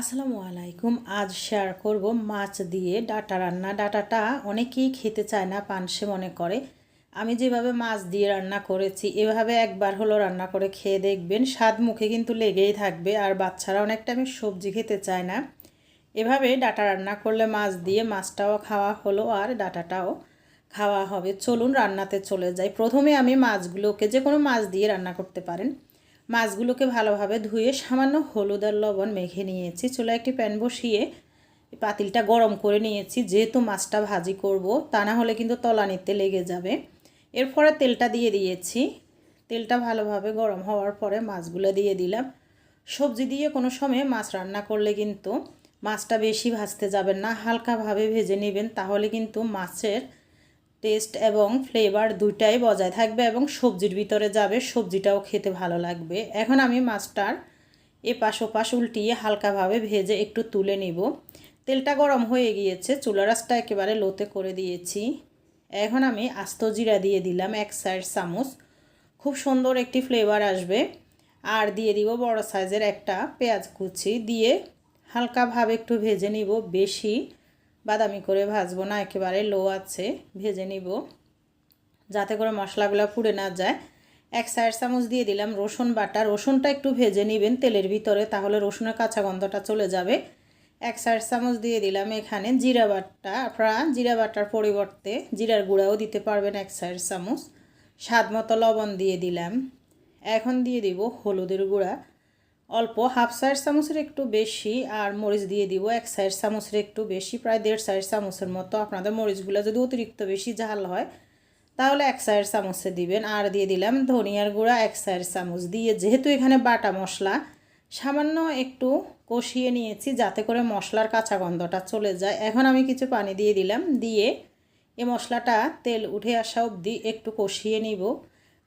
আসসালামু আলাইকুম, আজ শেয়ার করব মাছ দিয়ে ডাটা রান্না। ডাটাটা অনেকেই খেতে চায় না পানসে মনে করে। আমি যেভাবে মাছ দিয়ে রান্না করেছি, এভাবে একবার হলো রান্না করে খেয়ে দেখবেন, স্বাদ মুখে কিন্তু লেগেই থাকবে আর বাচ্চারা অনেকটা আমি সবজি খেতে চায় না। এভাবে ডাটা রান্না করলে মাছ দিয়ে মাছটাও খাওয়া হলো আর ডাটাটাও খাওয়া হবে। চলুন রান্নাতে চলে যাই। প্রথমে আমি মাছগুলোকে যে কোনো মাছ দিয়ে রান্না করতে পারেন। মাছগুলোকে ভালোভাবে ধুয়ে সামান্য হলুদ আর লবণ মেখে নিয়েছি। চুলা একটি প্যান বসিয়ে পাতিলটা গরম করে নিয়েছি। যেহেতু মাছটা ভাজি করব, তা না হলে কিন্তু তলানিতে লেগে যাবে। এরপরে তেলটা দিয়ে দিয়েছি। তেলটা ভালোভাবে গরম হওয়ার পরে মাছগুলো দিয়ে দিলাম। সবজি দিয়ে কোনো সময় মাছ রান্না করলে কিন্তু মাছটা বেশি ভাজতে যাবেন না, হালকাভাবে ভেজে নেবেন, তাহলে কিন্তু মাছের টেস্ট এবং ফ্লেভার দুইটাই বজায় থাকবে এবং সবজির ভিতরে যাবে, সবজিটাও খেতে ভালো লাগবে। এখন আমি মাছটার এপাশ ওপাশ উল্টিয়ে হালকাভাবে ভেজে একটু তুলে নিব। তেলটা গরম হয়ে গিয়েছে চুলা রাসটা একেবারে লোতে করে দিয়েছি। এখন আমি আস্ত জিরা দিয়ে দিলাম এক সাইড চামচ। খুব সুন্দর একটি ফ্লেভার আসবে। আর দিয়ে দিব বড় সাইজের একটা পেঁয়াজ কুচি। দিয়ে হালকাভাবে একটু ভেজে নিব বেশি। বাদামি করে ভাজবো না, একেবারে লো আছে, ভেজে নিব। যাতে করে মশলাগুলো পুড়ে না যায়। এক সাইড চামচ দিয়ে দিলাম রসুন বাটা। রসুনটা একটু ভেজে নেবেন তেলের ভিতরে, তাহলে রসুনের কাঁচা গন্ধটা চলে যাবে। এক সাইড চামচ দিয়ে দিলাম এখানে জিরা বাটা। আপনারা জিরা বাটার পরিবর্তে জিরার গুঁড়াও দিতে পারবেন এক সাইড চামচ। স্বাদ মতো লবণ দিয়ে দিলাম। এখন দিয়ে দিব হলুদের গুঁড়া। অল্প হাফ সাইড চামচের একটু বেশি আর মরিচ দিয়ে দিব এক সাইড চামচের একটু বেশি, প্রায় দেড় সাইড চামচের মতো। আপনাদের মরিচগুলো যদি অতিরিক্ত বেশি ঝাল হয়, তাহলে এক সাইড চামচে দিবেন। আর দিয়ে দিলাম ধনিয়ার গুঁড়া এক সাইড চামচ দিয়ে। যেহেতু এখানে বাটা মশলা, সামান্য একটু কষিয়ে নিয়েছি যাতে করে মশলার কাঁচা গন্ধটা চলে যায়। এখন আমি কিছু পানি দিয়ে দিলাম। দিয়ে এ মশলাটা তেল উঠে আসা অবধি একটু কষিয়ে নিব।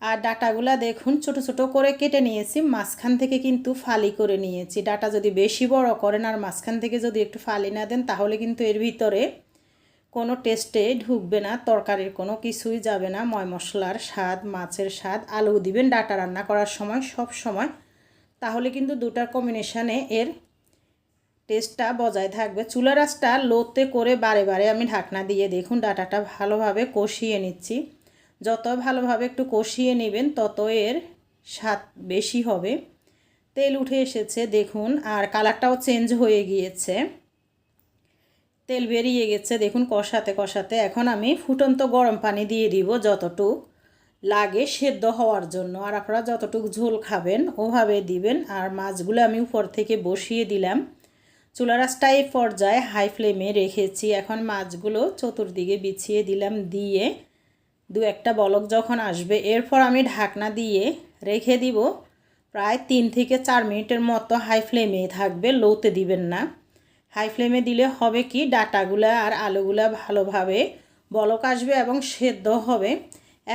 আর ডাটাগুলা দেখুন, ছোট ছোট করে কেটে নিয়েছি, মাঝখান থেকে কিন্তু ফালি করে নিয়েছি। ডাটা যদি বেশি বড় করেন আর মাঝখান থেকে যদি একটু ফালি না দেন, তাহলে কিন্তু এর ভিতরে কোনো টেস্টে ঢুকবে না, তরকারির কোনো কিছুই যাবে না। ময় মশলার স্বাদ, মাছের স্বাদ, আলু দিবেন ডাটা রান্না করার সময় সব সময়। তাহলে কিন্তু দুটার কম্বিনেশানে এর টেস্টটা বজায় থাকবে। চুলা রাসটা লোতে করে বারে বারে আমি ঢাকনা দিয়ে দেখুন, ডাটাটা ভালোভাবে কষিয়ে নিচ্ছি। যত ভালোভাবে একটু কষিয়ে নেবেন, তত এর স্বাদ বেশি হবে। তেল উঠে এসেছে, দেখুন, আর কালারটাও চেঞ্জ হয়ে গিয়েছে। তেল বেরিয়ে গেছে, দেখুন, কষাতে কষাতে। এখন আমি ফুটন্ত গরম পানি দিয়ে দিব যতটুক লাগে সেদ্ধ হওয়ার জন্য। আর আপনারা যতটুক ঝোল খাবেন, ওভাবে দিবেন। আর মাছগুলো আমি উপর থেকে বসিয়ে দিলাম। চুলা রাসটা এই পর্যায়ে হাই ফ্লেমে রেখেছি। এখন মাছগুলো চতুর্দিকে বিছিয়ে দিলাম দিয়ে দু একটা বলক যখন আসবে, এরপর আমি ঢাকনা দিয়ে রেখে দিব। প্রায় তিন থেকে চার মিনিটের মতো হাই ফ্লেমে থাকবে, লোতে দিবেন না। হাই ফ্লেমে দিলে হবে কি, ডাটাগুলা আর আলুগুলা ভালোভাবে বলক আসবে এবং সেদ্ধ হবে।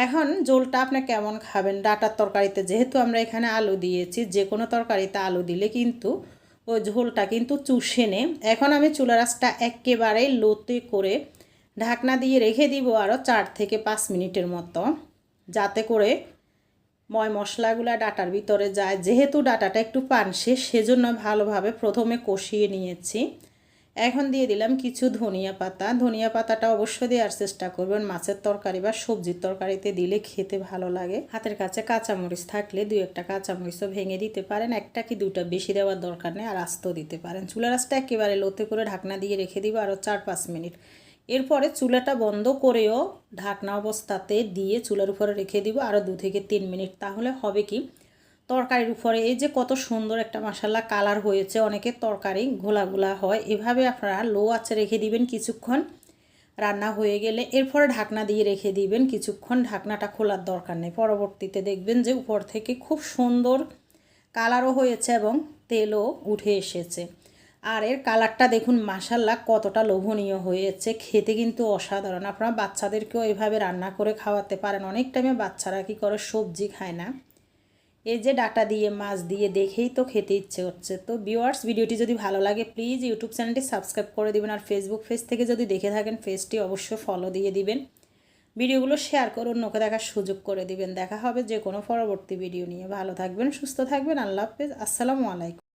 এখন জোলটা আপনি কেমন খাবেন? ডাটার তরকারিতে যেহেতু আমরা এখানে আলু দিয়েছি, যে কোনো তরকারিতে আলু দিলে কিন্তু ওই ঝোলটা কিন্তু চুষে নে এখন আমি চুলা রাসটা একেবারেই লোতে করে ঢাকনা দিয়ে রেখে দিব আরও চার থেকে পাঁচ মিনিটের মতো, যাতে করে ময় মশলাগুলো ডাটার ভিতরে যায়। যেহেতু ডাটাটা একটু পানসে, সেজন্য ভালোভাবে প্রথমে কষিয়ে নিয়েছি। এখন দিয়ে দিলাম কিছু ধনিয়া পাতা। ধনিয়া পাতাটা অবশ্যই দেওয়ার চেষ্টা করবেন। মাছের তরকারি বা সবজির তরকারিতে দিলে খেতে ভালো লাগে। হাতের কাছে কাঁচামরিচ থাকলে দুই একটা কাঁচামরিচও ভেঙে দিতে পারেন, একটা কি দুটা বেশি দেওয়ার দরকার নেই, আর আস্ত দিতে পারেন। চুলা রাসটা একেবারে লোতে করে ঢাকনা দিয়ে রেখে দিব আরও চার পাঁচ মিনিট। এরপরে চুলাটা বন্ধ করেও ঢাকনা অবস্থাতে দিয়ে চুলার উপরে রেখে দিব আরও দু থেকে তিন মিনিট। তাহলে হবে কি? তরকারির উপরে এই যে কত সুন্দর একটা মশালা কালার হয়েছে, অনেকে তরকারি ঘোলা ঘোলা হয়, এভাবে আপনারা লো আঁচে রেখে দিবেন কিছুক্ষণ। রান্না হয়ে গেলে এরপরে ঢাকনা দিয়ে রেখে দিবেন কিছুক্ষণ, ঢাকনাটা খোলার দরকার নেই। পরবর্তীতে দেখবেন যে উপর থেকে খুব সুন্দর কালারও হয়েছে এবং তেলও উঠে এসেছে। আর এর কালারটা দেখুন মাসাল্লা কতটা লোভনীয় হয়েছে। খেতে কিন্তু অসাধারণ। আপনারা বাচ্চাদেরকেও এভাবে রান্না করে খাওয়াতে পারেন। অনেক টাইমে বাচ্চারা কী করে, সবজি খায় না। এই যে ডাটা দিয়ে, মাছ দিয়ে দেখেই তো খেতে ইচ্ছে হচ্ছে তো ভিউয়ার্স ভিডিওটি যদি ভালো লাগে প্লিজ ইউটিউব চ্যানেলটি সাবস্ক্রাইব করে দিবেন। আর ফেসবুক পেজ থেকে যদি দেখে থাকেন পেজটি অবশ্যই ফলো দিয়ে দিবেন। ভিডিওগুলো শেয়ার করে অন্যকে দেখার সুযোগ করে দিবেন। দেখা হবে যে কোনো পরবর্তী ভিডিও নিয়ে। ভালো থাকবেন, সুস্থ থাকবেন। আল্লাহ হাফেজ। আসসালামু আলাইকুম।